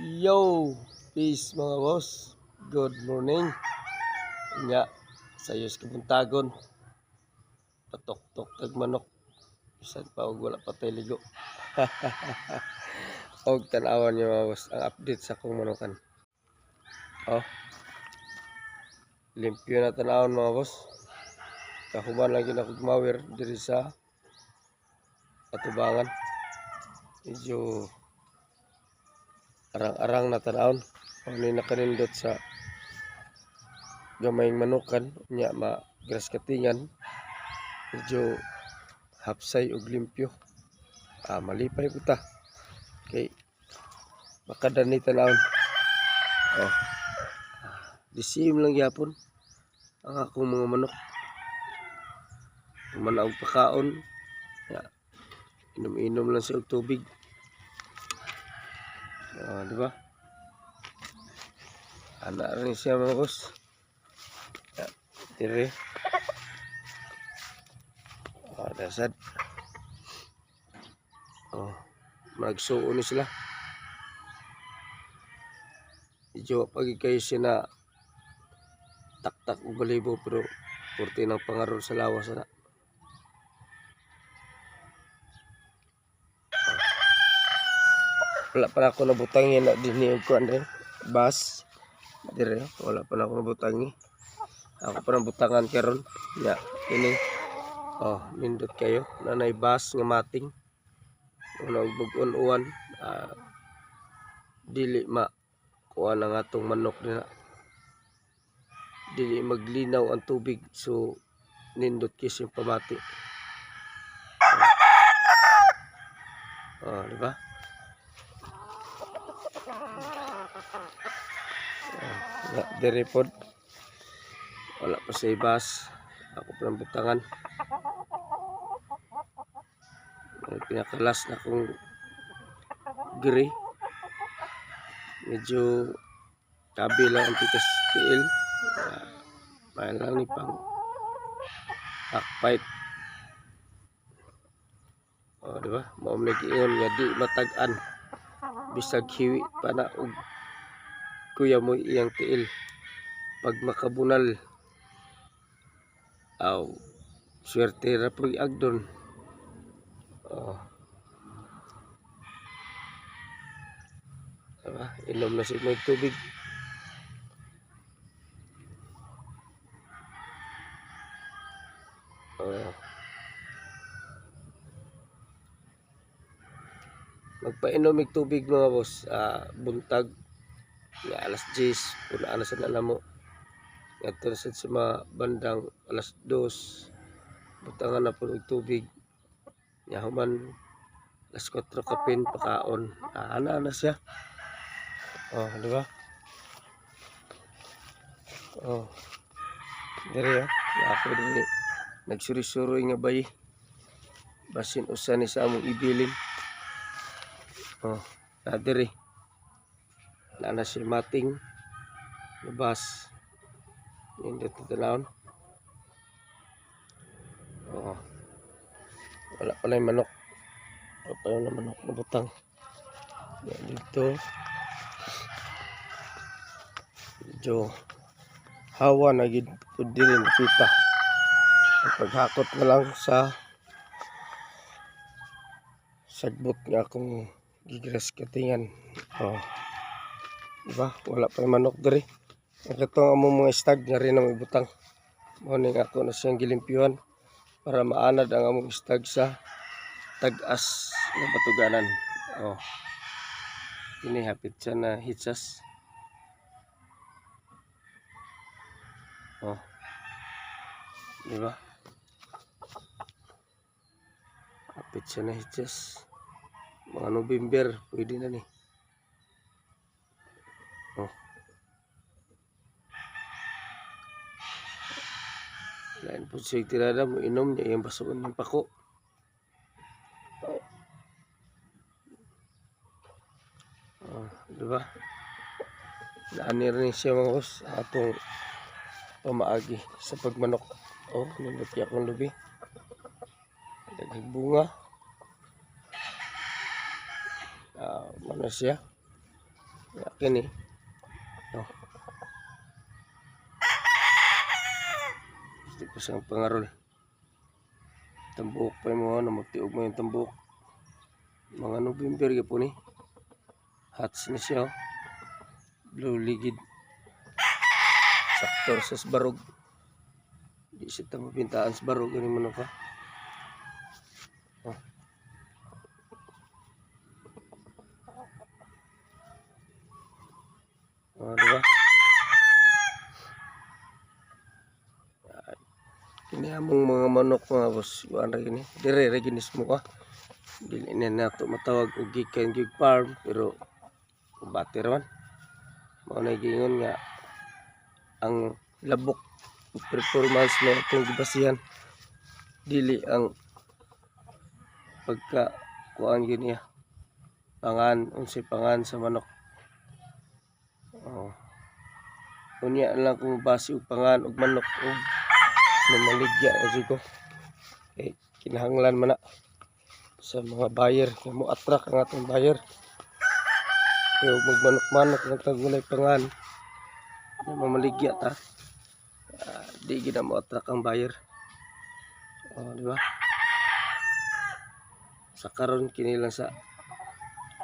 Yo! Peace mga boss. Good morning. Nga, sayos kabuntagon. Patok-tok tag manok. Bisan pa og wala pa tay ligo. og tanawan niyo mga boss ang update sa akong manukan. Oh. Limpyo na tanawon mga boss. Kahuman lang yun ako gumawir diri sa atubangan. Medyo arang-arang na tanawon. Yung nakanindot sa gamayng manukan. Nya ma grass katingan. Medyo hapsay ug limpyo. Ah, malipay ko ta. Okay. Makadan ni tanawon. Oh. Disim lang yapon ang akong mga manok. Manaog pakaon. Ya. Inom-inom lang og tubig. Ah, di ba? Anak rin siya mga boss. Tiri. Oh, dasad. Oh, magsuo ni sila. Medyo pag kayo siya na taktak og balibo pero porte ng pangarol sa lawas na. Wala pa na ako nabutangi na din yung kuan din. Bus. Dire, wala pa na ako nabutangi. Ako pa nabutangan karon. Ya, ini. Oh, nindot kayo. Nanay bus nga mating. Una og bug-on uwan. Ah, dili ma kuha na nga tong manok nila. Dili maglinaw ang tubig. So, nindot kis yung pamati. Oh, di ba? Nga, diri pod. Wala pa sa ibas. Ako pa ng butangan. Ang pinakalas na kong giri. Medyo kabi lang ang pikas tiil. Uh, lang ni pang backpipe. O, di ba? Maumlig iyon nga di matagan. Bisag hiwi pa na og kuya mo iyang tiil. Pag makabunal. Aw swerte ra po agdon. Oh. Diba? inom na si may tubig. Oh. Magpainom mig tubig mga boss. Ah, buntag nga alas 10 puna na sa nalamo ngadto na sa mga bandang alas 2 butangan na po og tubig. Nya human alas 4 kapin pakaon. Ah, ana na siya. Oh di ba? Oh. Dire ah. Ako dire nagsuri-suroy nga bay. Basin usa ni sa among ibilin. Oh na dire na na siya mating labas hindi ito talawon oh. Wala pala yung manok. Wala pa yung manok na butang. Yan dito. Medyo hawa na gid din nakita. Ang paghakot na lang sa sagbot nga akong gigras katingan oh Diba? Wala pa yung manok diri. Ang katong among mga stag nga rin na may butang. Morning ako na siyang gilimpyuhan para maanad ang among stag sa tag-as na batuganan. Oh. Ini hapit siya na hitsas. Oh. Diba? Hapit siya na hitsas. Mga November, pwede na ni. Oh. Lain po siya tirada mo inom niya yung basuon ng pako. Oh, di ba? Naani rin siya mga boss atong pamaagi sa pagmanok. Oh, nindot akong lubi. Daghang bunga. Ah, mana siya? Yakin eh. Oh. Gusto ko siyang pangarol. Tambuk pa mga ano, magtiog mo yung tambuk. Mga November ka po ni. Hats na siya. oh. Blue ligid. Saktor sa barog. Di siya tamo pintaan sa barog. Ganun mo pa. Oh. Oh, diba? Kini among mga manok mga boss, kuan ra gini. Dire ra ginis mo ka. Dili na nato matawag og gikan gig farm pero bati man. Mao na gingon nga ang labok performance na itong gibasihan dili ang pagka kuan gini pangan unsay pangan sa manok. Oh. Unya lang kung base og pangan og manok og mamaligya jud ko. Eh, kinahanglan man na sa mga buyer. Kaya mo attract ang atong buyer. Kaya magmanok-manok ng tagunay pangan. Na mamaligya ta. Ah, di gina mo attract ang buyer. Oh, di ba? Sa karon kini lang sa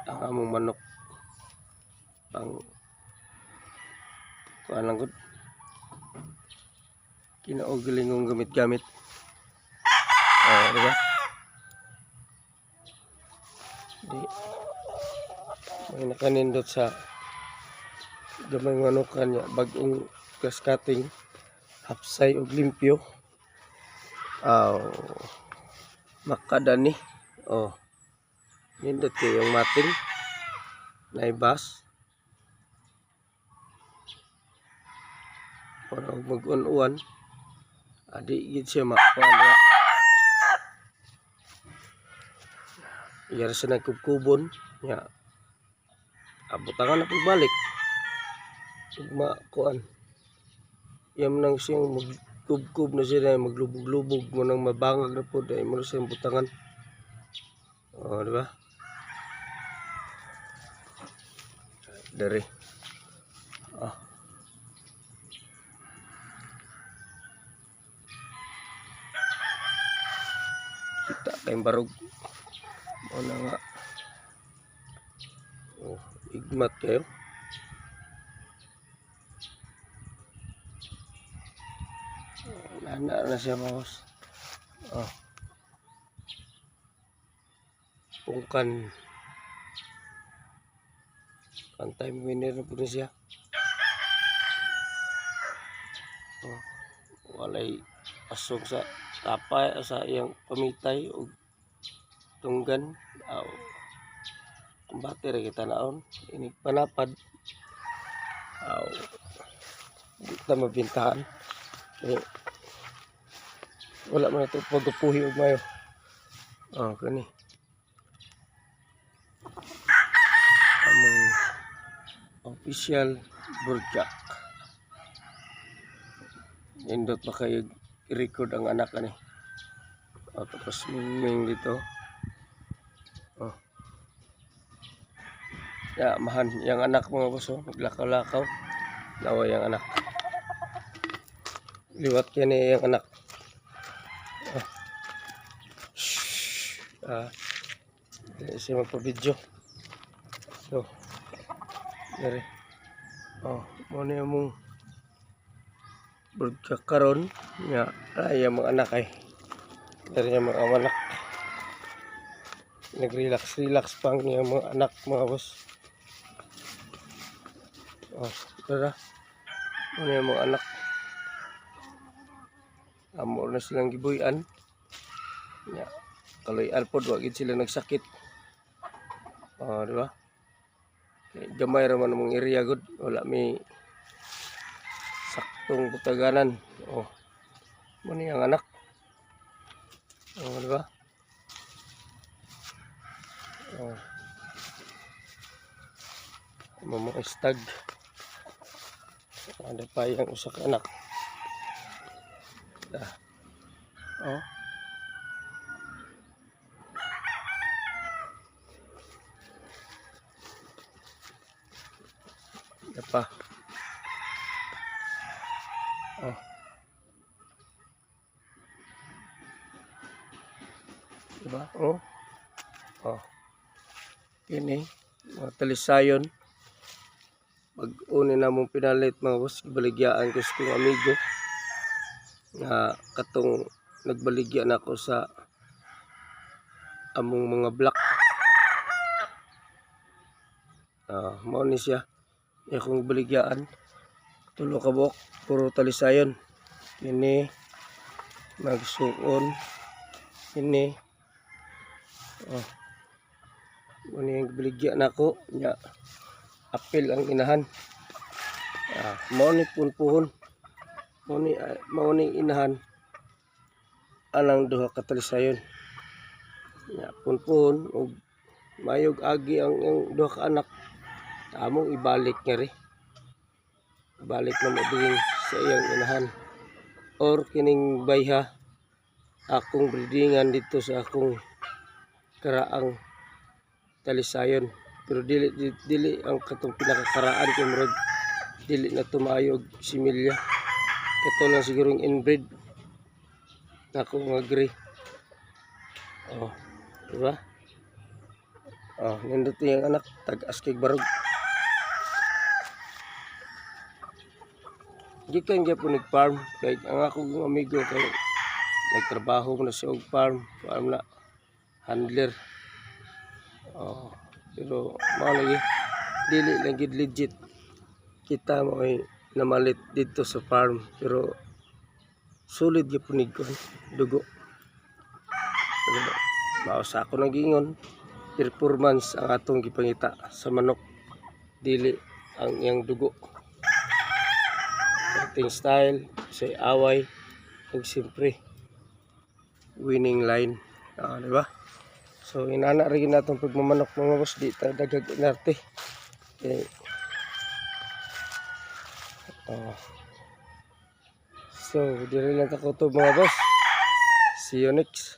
ang among manok pang kuan lang gud kinaugilingong gamit-gamit. Oh, di ba? Di. May nakanindot sa gamay ng manukan niya. Bagong grass cutting. Hapsay o limpyo. Oh. Makadani. Oh. Nindot kayo yung mating. Naibas. Para mag-uwan-uwan. Adi gid siya makuha niya. Iyara siya nagkubkubon. Nya. Abutangan na pagbalik. Ugma kuan. Iyam nang siyang magkubkub na siya maglubog-lubog mo nang mabangag na po dahil mo na siyang butangan. O, di ba? Dari. Kayong barog o na nga oh, igmat kayo nana na siya maos oh. pungkan. Ang time winner na po siya oh. walay pasok sa tapay sa iyang pamitay o tunggan aw. Kumbate ra kita naon inig panapad. Aw. Di ta mabintahan. Eh, wala man ito pagpuhi og mayo. Oh kani. Among official burjak. Nindot pa kayo i-record ang anak ani. O, tapos mingming dito. Ya, mahan. Yang anak mga boss, oh. Naglakaw-lakaw. Nawa yung anak. Liwat yan eh, yung anak. Oh. Shhh. Ah. Dili siya magpa-video. So. Dari. Oh, mo na yung mong karon nga ay ang mga anak ay dari ang mga anak nag-relax relax pang niya mga anak mga boss oh tara ano yung mga anak amo na silang gibuyan nga kaloy alpod wagid sila nagsakit oh di ba Kay gamay raman mong area good wala may saktong butaganan. Oh. Mo ni ang anak. Oh, di ba? Oh. Mamo stag. Ada pa yung usak anak. Dah. Oh. Ada pa. Oh. Diba? Oh. Oh. Ini, mga talisayon. Pag uni na mong pinalit mga boss, baligyaan ko sa kong amigo. Nga katong nagbaligyan ako sa among mga black. Ah, mao ni siya. Akong baligyaan. Tulo ka buok, puro talisayon. Ini magsuon. Ini oh. Muna yung baligyan ako. Nya, apil ang inahan. Ah, mao ni punpuhon. Mao ni, ah, mao ni inahan. Anang duha ka talisayon. Nya, punpuhon. ug mayog agi ang, ang duha ka anak. Among ibalik nga rin. Ibalik na mabiging sa iyang inahan. Or kining bayha akong breedingan dito sa akong karaang talisayon. Pero dili, dili, dili ang katong pinakakaraan kay Murag. Dili na tumayog si Milya. Kato lang siguro yung inbreed. Ako nga agree. Oh, diba? Oh, nindot yung anak. Tag-askig barog. Gikan gyud po nag-farm kay ang akong amigo kay nagtrabaho mo na siya og farm, farm na handler. Oh, pero mao lagi dili lang legit. Kita mo ay namalit dito sa farm pero po nig kuwan, dugo. Pero sa ako nagingon performance ang atong gipangita sa manok dili ang iyang dugo acting style, say away, ug siyempre winning line. Ah, di ba? So inana rin natong pagmamanok mga boss di ta dagag inarte. Okay. Oh. So, diri lang ako to mga boss. See you next.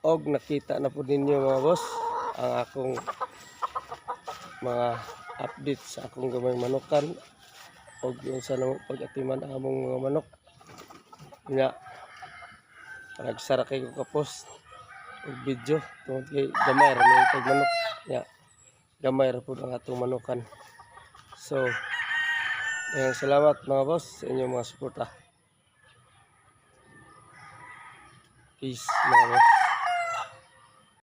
Og nakita na po ninyo mga boss ang akong mga update sa akong gamay manukan og yung sa nang pag-atiman among mga manok nga nagsara kay ko ka-post og video. Tungod kay gamay ra may pag manok. Nga gamay ra pud ang atong manukan. So eh, salamat mga boss sa inyong mga suporta. Peace mga boss